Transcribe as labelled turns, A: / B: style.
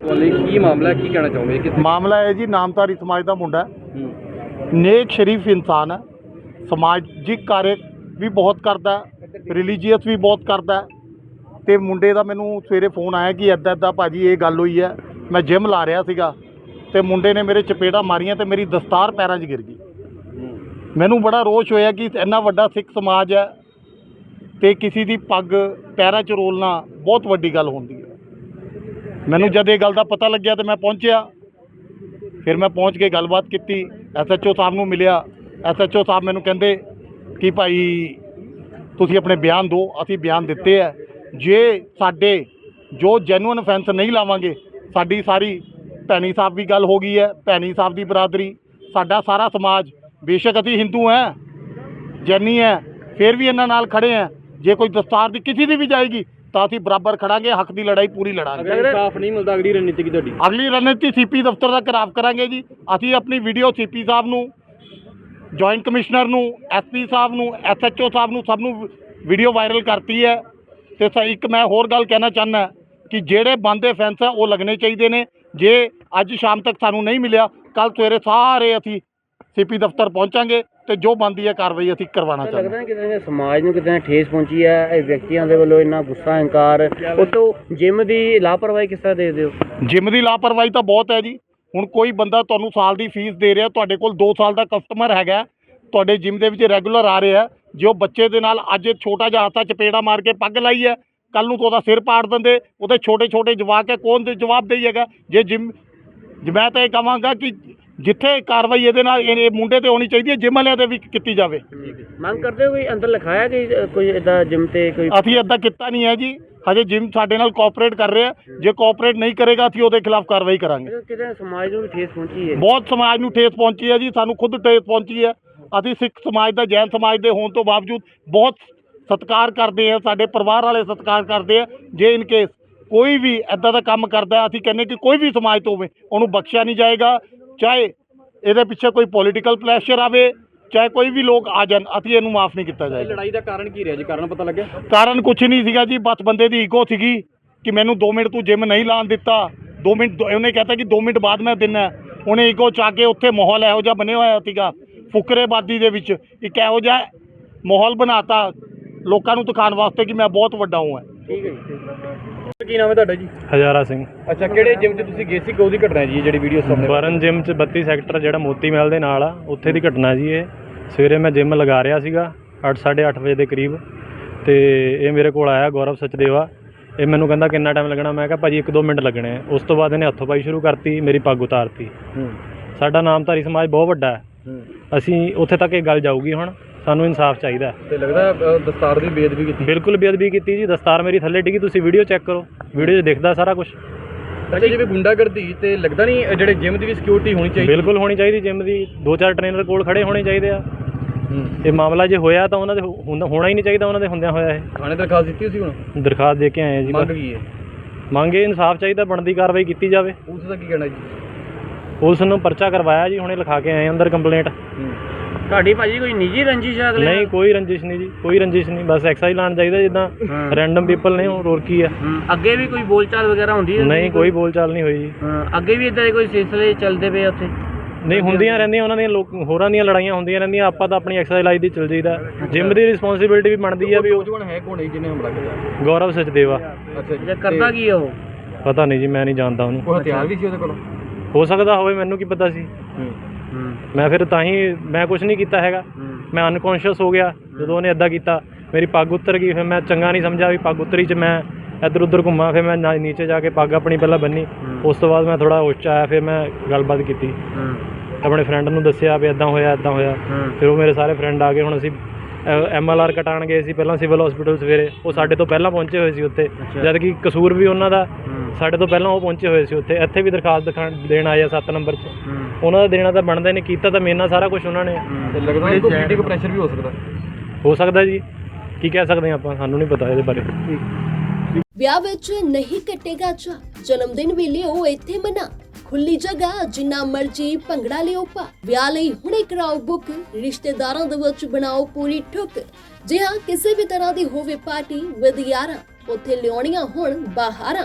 A: ਵਾਲੀ ਕੀ ਮਾਮਲਾ ਹੈ? ਕੀ ਕਹਿਣਾ ਕਿ
B: ਮਾਮਲਾ ਹੈ ਜੀ ਨਾਮਧਾਰੀ ਸਮਾਜ ਦਾ ਮੁੰਡਾ ਹੈ। ਨੇਕ ਸ਼ਰੀਫ ਇਨਸਾਨ ਹੈ। ਸਮਾਜਿਕ ਕਾਰਜ ਵੀ ਬਹੁਤ ਕਰਦਾ ਰਿਲੀਜੀਅਸ ਵੀ ਬਹੁਤ ਕਰਦਾ ਤੇ ਮੁੰਡੇ ਦਾ ਮੈਨੂੰ ਸਵੇਰੇ ਫੋਨ ਆਇਆ ਕਿ ਐਦਾਂ ਐਦਾਂ ਭਾਜੀ ਇਹ ਗੱਲ ਹੋਈ ਹੈ। ਮੈਂ ਜਿਮ ਲਾ ਰਿਹਾ ਸੀਗਾ। ਤੇ ਮੁੰਡੇ ਨੇ ਮੇਰੇ ਚਪੇੜਾ ਮਾਰੀਆਂ ਤੇ ਮੇਰੀ ਦਸਤਾਰ ਪੈਰਾਂ 'ਚ ਗਿਰ ਗਈ। ਮੈਨੂੰ ਬੜਾ ਰੋਸ਼ ਹੋਇਆ ਕਿ ਇੰਨਾ ਵੱਡਾ ਸਿੱਖ ਸਮਾਜ ਹੈ ਤੇ ਕਿਸੇ ਦੀ ਪੱਗ ਪੈਰਾਂ 'ਚ ਰੋਲਣਾ ਬਹੁਤ ਵੱਡੀ ਗੱਲ ਹੁੰਦੀ ਹੈ। ਮੈਨੂੰ ਜਦ ਇਹ ਗੱਲ ਦਾ ਪਤਾ ਲੱਗਿਆ ਤੇ ਮੈਂ ਪਹੁੰਚਿਆ। ਫਿਰ ਮੈਂ ਪਹੁੰਚ ਕੇ ਗੱਲਬਾਤ ਕੀਤੀ। ਐਸਐਚਓ ਸਾਹਿਬ ਨੂੰ ਮਿਲਿਆ। ਐਸਐਚਓ ਸਾਹਿਬ ਮੈਨੂੰ ਕਹਿੰਦੇ ਕਿ ਭਾਈ, ਤੁਸੀਂ ਆਪਣੇ ਬਿਆਨ ਦਿਓ, ਅਸੀਂ ਬਿਆਨ ਦਿੱਤੇ ਹੈ ਜੇ ਸਾਡੇ ਜੋ ਜੈਨੂਇਨ ਫੈਂਸ ਨਹੀਂ ਲਾਵਾਂਗੇ, ਸਾਡੀ ਸਾਰੀ ਭੈਣੀ ਸਾਹਿਬ ਦੀ ਗੱਲ ਹੋ ਗਈ ਹੈ, ਭੈਣੀ ਸਾਹਿਬ ਦੀ ਬਰਾਦਰੀ, ਸਾਡਾ ਸਾਰਾ ਸਮਾਜ, ਬੇਸ਼ੱਕ ਅਸੀਂ ਹਿੰਦੂ ਹੈ, ਜੈਨੀ ਹੈ, ਫਿਰ ਵੀ ਇਹਨਾਂ ਨਾਲ ਖੜੇ ਹੈ। ਜੇ ਕੋਈ ਦਸਤਾਰ ਦੀ ਕਿਸੇ ਦੀ ਵੀ ਜਾਏਗੀ ਤਾਂ ਅਸੀਂ ਬਰਾਬਰ ਖੜਾਂਗੇ ਹੱਕ ਦੀ ਲੜਾਈ ਪੂਰੀ ਲੜਾਂਗੇ।
A: ਅਗਰ ਇਨਸਾਫ ਨਹੀਂ ਮਿਲਦਾ ਅਗਲੀ ਰਣਨੀਤੀ ਕੀ ਤੁਹਾਡੀ।
B: ਅਗਲੀ ਰਣਨੀਤੀ ਸੀਪੀ ਦਫ਼ਤਰ ਦਾ ਖਰਾਬ ਕਰਾਂਗੇ ਜੀ। ਅਸੀਂ ਆਪਣੀ ਵੀਡੀਓ ਸੀਪੀ ਸਾਹਿਬ ਨੂੰ ਜੁਆਇੰਟ ਕਮਿਸ਼ਨਰ ਨੂੰ ਐਸਪੀ ਸਾਹਿਬ ਨੂੰ ਐਸਐਚਓ ਸਾਹਿਬ ਨੂੰ ਸਭ ਨੂੰ ਵੀਡੀਓ ਵਾਇਰਲ ਕਰਤੀ ਹੈ। ਤੇ ਸ ਇੱਕ ਮੈਂ ਹੋਰ ਗੱਲ ਕਹਿਣਾ ਚਾਹੁੰਦਾ ਕਿ ਜਿਹੜੇ ਬੰਦੇ ਫੈਂਸ ਹੈ ਉਹ ਲੱਗਣੇ ਚਾਹੀਦੇ ਨੇ। ਜੇ ਅੱਜ ਸ਼ਾਮ ਤੱਕ ਸਾਨੂੰ ਨਹੀਂ ਮਿਲਿਆ ਕੱਲ ਸਵੇਰੇ ਸਾਰੇ ਅਸੀਂ ਸੀਪੀ ਦਫ਼ਤਰ ਪਹੁੰਚਾਂਗੇ। ਤੇ ਜੋ ਬੰਦੀ ਹੈ ਕਾਰਵਾਈ ਅਸੀਂ ਕਰਵਾਉਣਾ ਚਾਹੁੰਦੇ
C: ਲੱਗਦਾ ਹੈ। ਕਿ ਕਿਤੇ ਸਮਾਜ ਨੂੰ ਕਿਤੇ ਨਾ ਠੇਸ ਪਹੁੰਚੀ ਹੈ ਇਹ ਵਿਅਕਤੀਆਂ ਦੇ ਵੱਲੋਂ ਇੰਨਾ ਗੁੱਸਾ ਹੰਕਾਰ ਉਤੋਂ ਜਿਮ ਦੀ ਲਾਪਰਵਾਹੀ ਕਿਸ ਤਰ੍ਹਾਂ ਦੇਖਦੇ ਹੋ
B: ਜਿਮ ਦੀ ਲਾਪਰਵਾਹੀ ਤਾਂ ਬਹੁਤ ਹੈ ਜੀ। ਹੁਣ ਕੋਈ ਬੰਦਾ ਤੁਹਾਨੂੰ ਸਾਲ ਦੀ ਫੀਸ ਦੇ ਰਿਹਾ ਤੁਹਾਡੇ ਕੋਲ 2 ਸਾਲ ਦਾ ਕਸਟਮਰ ਹੈਗਾ ਤੁਹਾਡੇ ਜਿਮ ਦੇ ਵਿੱਚ ਰੈਗੂਲਰ ਆ ਰਿਹਾ ਜੇ ਬੱਚੇ ਦੇ ਨਾਲ ਅੱਜ ਛੋਟਾ ਜਿਹਾ ਹੱਥਾ ਚਪੇੜਾ ਮਾਰ ਕੇ ਪੱਗ ਲਾਈ ਹੈ ਕੱਲ ਨੂੰ ਤਾਂ ਉਹਦਾ ਸਿਰ ਪਾੜ ਦਿੰਦੇ ਉਹਦੇ ਛੋਟੇ ਛੋਟੇ ਜਵਾਕ ਹੈ ਕੌਣ ਦੇ ਜਵਾਬ ਦੇਈਏਗਾ ਜੇ ਜਿਮ ਜੇ ਮੈਂ ਤਾਂ ਇਹ ਕਹਾਂਗਾ ਕਿ ਜਿੱਥੇ ਕਾਰਵਾਈ ਇਹਦੇ ਨਾਲ ਇਹ ਇਹ ਮੁੰਡੇ ਤੇ ਹੋਣੀ ਚਾਹੀਦੀ ਹੈ ਜਿਮ ਵਾਲਿਆਂ ਤੇ ਵੀ ਕੀਤੀ ਜਾਵੇ।
C: ਮੰਗ ਕਰਦੇ ਹੋ ਕੋਈ ਅੰਦਰ ਲਿਖਾਇਆ ਕਿ ਅ, ਕੋਈ ਇਦਾਂ ਜਿਮ ਤੇ ਕੋਈ
B: ਅਸੀਂ ਇੱਦਾਂ ਕੀਤਾ ਨਹੀਂ ਹੈ ਜੀ। ਹਜੇ ਜਿਮ ਸਾਡੇ ਨਾਲ ਕੋਆਪਰੇਟ ਕਰ ਰਿਹਾ। ਜੇ ਕੋਆਪਰੇਟ ਨਹੀਂ ਕਰੇਗਾ ਅਸੀਂ ਉਹਦੇ ਖਿਲਾਫ ਕਾਰਵਾਈ ਕਰਾਂਗੇ।
C: ਕਿਤੇ ਸਮਾਜ ਨੂੰ ਵੀ ਠੇਸ ਪਹੁੰਚੀ ਹੈ?
B: ਬਹੁਤ ਸਮਾਜ ਨੂੰ ਠੇਸ ਪਹੁੰਚੀ ਹੈ ਜੀ। ਸਾਨੂੰ ਖੁਦ ਠੇਸ ਪਹੁੰਚੀ ਹੈ। ਅਸੀਂ ਸਿੱਖ ਸਮਾਜ ਦਾ ਜੈਨ ਸਮਾਜ ਦੇ ਹੋਣ ਤੋਂ ਬਾਵਜੂਦ ਬਹੁਤ ਸਤਿਕਾਰ ਕਰਦੇ ਆ ਸਾਡੇ ਪਰਿਵਾਰ ਵਾਲੇ ਸਤਿਕਾਰ ਕਰਦੇ ਆ। ਜੇ ਇਨ ਕੇਸ ਕੋਈ ਵੀ ਐਦਾਂ ਦਾ ਕੰਮ ਕਰਦਾ ਹੈ, ਅਸੀਂ ਕਹਿੰਦੇ ਕਿ ਕੋਈ ਵੀ ਸਮਾਜ ਤੋਂ ਹੋਵੇ ਉਹਨੂੰ ਬਖਸ਼ਿਆ ਨਹੀਂ ਜਾਏਗਾ। ਚਾਹੇ ਇਹਦੇ ਪਿੱਛੇ ਕੋਈ ਪੋਲੀਟੀਕਲ ਪ੍ਰੈਸ਼ਰ ਆਵੇ ਚਾਹੇ ਕੋਈ ਵੀ ਲੋਕ ਆ ਜਾਣ ਅਸੀਂ ਇਹਨੂੰ ਮਾਫ ਨਹੀਂ ਕੀਤਾ ਜਾਏਗਾ।
A: ਲੜਾਈ ਦਾ ਕਾਰਨ ਕੀ ਰਿਹਾ ਜੀ? ਕਾਰਨ ਪਤਾ ਲੱਗਿਆ?
B: ਕਾਰਨ ਕੁਛ ਨਹੀਂ ਸੀਗਾ ਜੀ ਬਸ ਬੰਦੇ ਦੀ ਈਗੋ ਸੀਗੀ ਕਿ ਮੈਨੂੰ 2 ਮਿੰਟ ਤੂੰ ਜਿਮ ਨਹੀਂ ਲਾਣ ਦਿੱਤਾ। 2 ਮਿੰਟ ਉਹਨੇ ਕਹਤਾ ਕਿ 2 ਮਿੰਟ ਬਾਅਦ ਮੈਂ ਦਿਨਾ। ਉਹਨੇ ਈਗੋ ਚਾ ਕੇ ਉੱਥੇ ਮਾਹੌਲ ਇਹੋ ਜਿਹਾ ਬਣਿਆ ਹੋਇਆ ਸੀਗਾ ਫੁਕਰੇਬਾਦੀ ਦੇ ਵਿੱਚ। ਇੱਕ ਇਹੋ ਜਿਹਾ ਮਾਹੌਲ ਬਣਾਤਾ ਲੋਕਾਂ ਨੂੰ ਦਿਖਾਉਣ ਵਾਸਤੇ ਕਿ ਮੈਂ ਬਹੁਤ ਵੱਡਾ ਹਾਂ।
C: ਠੀਕ ਹੈ
A: ਕੀ ਨਾਮ ਹੈ ਤੁਹਾਡਾ ਜੀ?
D: ਹਜ਼ਾਰਾ ਸਿੰਘ।
A: ਅੱਛਾ ਕਿਹੜੇ ਜਿਮ 'ਚ ਤੁਸੀਂ ਗਏ ਸੀ? ਕਿ ਉਹਦੀ ਘਟਨਾ ਜੀ ਇਹ ਜਿਹੜੀ ਵੀਡੀਓ ਸਾਹਮਣੇ
D: ਬਰਨ ਜਿਮ ਚ 32 ਸੈਕਟਰ ਜਿਹੜਾ ਮੋਤੀ ਮਹਿਲ ਦੇ ਨਾਲ ਆ ਉੱਥੇ ਦੀ ਘਟਨਾ ਜੀ ਇਹ। ਸਵੇਰੇ ਮੈਂ ਜਿਮ ਲਗਾ ਰਿਹਾ ਸੀਗਾ 8:30 ਵਜੇ ਦੇ ਕਰੀਬ। ਤੇ ਇਹ ਮੇਰੇ ਕੋਲ ਆਇਆ ਗੌਰਵ ਸਚਦੇਵਾ। ਇਹ ਮੈਨੂੰ ਕਹਿੰਦਾ ਕਿੰਨਾ ਟਾਈਮ ਲੱਗਣਾ? ਮੈਂ ਕਿਹਾ ਭਾਜੀ 1-2 ਮਿੰਟ ਲੱਗਣੇ ਆ। ਉਸ ਤੋਂ ਬਾਅਦ ਇਹਨੇ ਹੱਥੋਂ ਪਾਈ ਸ਼ੁਰੂ ਕਰਤੀ ਮੇਰੀ ਪੱਗ ਉਤਾਰਤੀ। ਸਾਡਾ ਨਾਮਧਾਰੀ ਸਮਾਜ ਬਹੁਤ ਵੱਡਾ ਹੂੰ। ਅਸੀਂ ਉੱਥੇ ਤੱਕ ਇਹ ਗੱਲ ਜਾਊਗੀ ਹੁਣ। ਸਾਨੂੰ ਇਨਸਾਫ ਚਾਹੀਦਾ।
A: ਤੇ ਲੱਗਦਾ ਅ, ਦਸਤਾਰ ਦੀ ਬੇਅਦਬੀ ਕੀਤੀ।
D: ਬਿਲਕੁਲ ਬੇਅਦਬੀ ਕੀਤੀ ਜੀ। ਦਸਤਾਰ ਮੇਰੀ ਥੱਲੇ ਡਿੱਗੀ ਤੁਸੀਂ ਵੀਡੀਓ ਚੈੱਕ ਕਰੋ। ਵੀਡੀਓ 'ਚ ਦਿਖਦਾ ਸਾਰਾ ਕੁਝ
A: ਅੱਛਾ ਜਿਵੇਂ ਗੁੰਡਾਗਰਦੀ ਤੇ ਲੱਗਦਾ ਨਹੀਂ ਅ, ਜਿਹੜੇ ਜਿਮ ਦੀ ਵੀ ਸਿਕਿਉਰਿਟੀ ਹੋਣੀ ਚਾਹੀਦੀ।
D: ਬਿਲਕੁਲ ਹੋਣੀ ਚਾਹੀਦੀ ਜਿਮ ਦੀ। ਦੋ ਚਾਰ ਟ੍ਰੇਨਰ ਕੋਲ ਖੜੇ ਹੋਣੇ ਚਾਹੀਦੇ ਆ।
A: ਹੂੰ।
D: ਇਹ ਮਾਮਲਾ ਜੇ ਹੋਇਆ ਤਾਂ ਉਹਨਾਂ ਦੇ ਹੋ- ਹੁੰਦਾ- ਹੋਣਾ ਹੀ ਨਹੀਂ ਚਾਹੀਦਾ ਉਹਨਾਂ ਦੇ ਹੁੰਦਿਆਂ ਹੋਇਆ ਇਹ।
A: ਥਾਣੇ ਦਰਖਾਸਤ ਦਿੱਤੀ ਸੀ ਹੁਣ?
D: ਦਰਖਾਸਤ ਦੇ ਕੇ ਆਏ ਆ ਜੀ
A: ਮੰਗ
D: ਬਸ।
A: ਕੀ ਹੈ?
D: ਮੰਗੇ ਇਨਸਾਫ ਚਾਹੀਦਾ ਬਣਦੀ ਕਾਰਵਾਈ ਕੀਤੀ ਜਾਵੇ।
A: ਉਸ ਦਾ ਕੀ ਕਹਿਣਾ ਜੀ?
D: ਪੁਲਿਸ ਨੂੰ ਪਰਚਾ ਕਰਵਾਇਆ ਜੀ ਹੁਣੇ ਲਿਖਾ ਕੇ ਆਏ ਅੰਦਰ ਕੰਪਲੇਂਟ।
A: ਹੂੰ।
C: ਤੁਹਾਡੀ ਭਾਜੀ ਕੋਈ ਨਿੱਜੀ ਰੰਜਿਸ਼ ਹੈ ਅਗਲੇ
D: ਨਹੀਂ ਕੋਈ ਰੰਜਿਸ਼ ਨਹੀਂ ਜੀ ਕੋਈ ਰੰਜਿਸ਼ ਨਹੀਂ ਬਸ ਐਕਸਾਈਜ਼ ਲਾਣ ਚਾਹੀਦਾ ਜਿੱਦਾਂ
C: ਹਾਂ।
D: ਰੈਂਡਮ ਪੀਪਲ ਨੇ ਉਹ ਹੋਰ ਕੀ ਆ।
C: ਹੂੰ, ਅੱਗੇ ਵੀ ਕੋਈ ਬੋਲਚਾਲ ਵਗੈਰਾ ਹੁੰਦੀ ਹੈ
D: ਨਹੀਂ ਕੋਈ ਬੋਲਚਾਲ ਨਹੀਂ ਹੋਈ ਜੀ।
C: ਹਾਂ, ਅੱਗੇ ਵੀ ਇਦਾਂ ਦੇ ਕੋਈ ਸਿਲਸਿਲੇ ਚੱਲਦੇ ਪਏ ਆ ਉੱਥੇ?
D: ਨਹੀਂ ਹੁੰਦੀਆਂ ਰਹਿੰਦੀਆਂ ਉਹਨਾਂ ਦੀਆਂ ਲੋਕ ਹੋਰਾਂ ਦੀਆਂ ਲੜਾਈਆਂ ਹੁੰਦੀਆਂ ਰਹਿੰਦੀਆਂ ਆਪਾਂ ਤਾਂ ਆਪਣੀ ਐਕਸਾਈਜ਼ ਲਾਈ ਦੀ ਚੱਲ ਜਾਈਦਾ। ਜਿਮ ਦੀ ਰਿਸਪੌਂਸਿਬਿਲਟੀ ਵੀ ਬਣਦੀ ਆ ਵੀ ਉਹ
A: ਨੌਜਵਾਨ ਹੈ ਕੌਣ ਹੈ ਜਿਹਨੇ ਹਮਲਾ ਕੀਤਾ
D: ਗੌਰਵ ਸਚਦੇਵਾ।
A: ਅੱਛਾ
C: ਜੇ ਕਰਦਾ ਕੀ ਹੈ ਉਹ?
D: ਪਤਾ ਨਹੀਂ ਜੀ ਮੈਂ ਨਹੀਂ ਜਾਣਦਾ ਉਹਨੂੰ।
A: ਕੋਈ ਹਥਿਆਰ ਵੀ ਸੀ ਉਹਦੇ ਕੋਲ?
D: ਹੋ ਸਕਦਾ ਹੋਵੇ ਮੈਨੂੰ ਕੀ ਪਤਾ ਸੀ। ਮੈਂ ਫਿਰ ਤਾਂ ਹੀ ਮੈਂ ਕੁਝ ਨਹੀਂ ਕੀਤਾ ਹੈਗਾ। ਮੈਂ ਅਨਕੌਂਸ਼ੀਅਸ ਹੋ ਗਿਆ। ਜਦੋਂ ਉਹਨੇ ਇਦਾਂ ਕੀਤਾ ਮੇਰੀ ਪੱਗ ਉਤਰ ਗਈ ਫਿਰ ਮੈਂ ਚੰਗਾ ਨਹੀਂ ਸਮਝਿਆ ਵੀ ਪੱਗ ਉਤਰੀ ਚ ਮੈਂ ਇੱਧਰ ਉੱਧਰ ਘੁੰਮਾ ਫਿਰ ਮੈਂ ਨੀਚੇ ਜਾ ਕੇ ਪੱਗ ਆਪਣੀ ਪਹਿਲਾਂ ਬੰਨੀ। ਉਸ ਤੋਂ ਬਾਅਦ ਮੈਂ ਥੋੜਾ ਹੋਸ਼ 'ਚ ਆਇਆ ਫਿਰ ਮੈਂ ਗੱਲਬਾਤ ਕੀਤੀ। ਆਪਣੇ ਫਰੈਂਡ ਨੂੰ ਦੱਸਿਆ ਵੀ ਇਦਾਂ ਹੋਇਆ ਇਦਾਂ ਹੋਇਆ। ਫਿਰ ਉਹ ਮੇਰੇ ਸਾਰੇ ਫਰੈਂਡ ਆ ਗਏ ਹੁਣ ਅਸੀਂ ਐਮਐਲਆਰ ਕਟਾਣ ਗਏ ਸੀ ਪਹਿਲਾਂ ਸਿਵਲ ਹਸਪੀਟਲ ਸਵੇਰੇ। ਉਹ ਸਾਡੇ ਤੋਂ ਪਹਿਲਾਂ ਪਹੁੰਚੇ ਹੋਏ ਸੀ ਉੱਥੇ। ਜਦ ਕਿ ਕਸੂਰ ਵੀ ਉਹਨਾਂ ਦਾ। ਸਾਡੇ ਤੋਂ ਪਹਿਲਾਂ ਉਹ ਪਹੁੰਚੇ ਹੋਏ ਸੀ ਉੱਥੇ। ਇੱਥੇ ਵੀ ਦਰਖਾਸਤ ਦਿਖਾਣ ਦੇਣ ਆਏ ਆ 7 ਨੰਬਰ 'ਚ ਉਹਨਾਂ ਦਾ ਦੇਣਾ ਤਾਂ ਬਣਦਾ ਹੀ ਨਹੀਂ। ਕੀਤਾ ਤਾਂ ਮੇਰੇ ਨਾਲ ਸਾਰਾ ਕੁਝ ਉਹਨਾਂ ਨੇ।
A: ਤੇ ਲੱਗਦਾ ਨਹੀਂ ਕੋਈ ਪੋਲੀਟਿਕਲ ਪ੍ਰੈਸ਼ਰ ਵੀ ਹੋ ਸਕਦਾ।
D: ਹੋ ਸਕਦਾ ਜੀ। ਕੀ ਕਹਿ ਸਕਦੇ ਆਪਾਂ? ਸਾਨੂੰ ਨਹੀਂ ਪਤਾ ਇਹਦੇ ਬਾਰੇ।
E: ਵਿਆਹ ਵਿੱਚ ਨਹੀਂ ਕੱਟੇਗਾ ਚਾ ਜਨਮ ਦਿਨ ਵੀ ਲਿਓ ਇੱਥੇ ਮਨਾ। ਖੁੱਲੀ ਜਗ੍ਹਾ ਜਿੰਨਾ ਮਰਜ਼ੀ ਭੰਗੜਾ ਲਿਓ ਪਾ ਵਿਆਹ ਲਈ ਹੁਣੇ ਕਰਾਓ ਬੁੱਕ ਰਿਸ਼ਤੇਦਾਰਾਂ ਦੇ ਵਿੱਚ ਬਣਾਓ ਪੂਰੀ ਠੁੱਕ। ਜੇ ਹਾਂ ਕਿਸੇ ਵੀ ਤਰ੍ਹਾਂ ਦੀ ਹੋਵੇ ਪਾਰਟੀ ਵਿਦ ਯਾਰਾਂ ਉੱਥੇ ਲਿਆਉਣੀਆਂ ਹੁਣ ਬਾਹਰਾਂ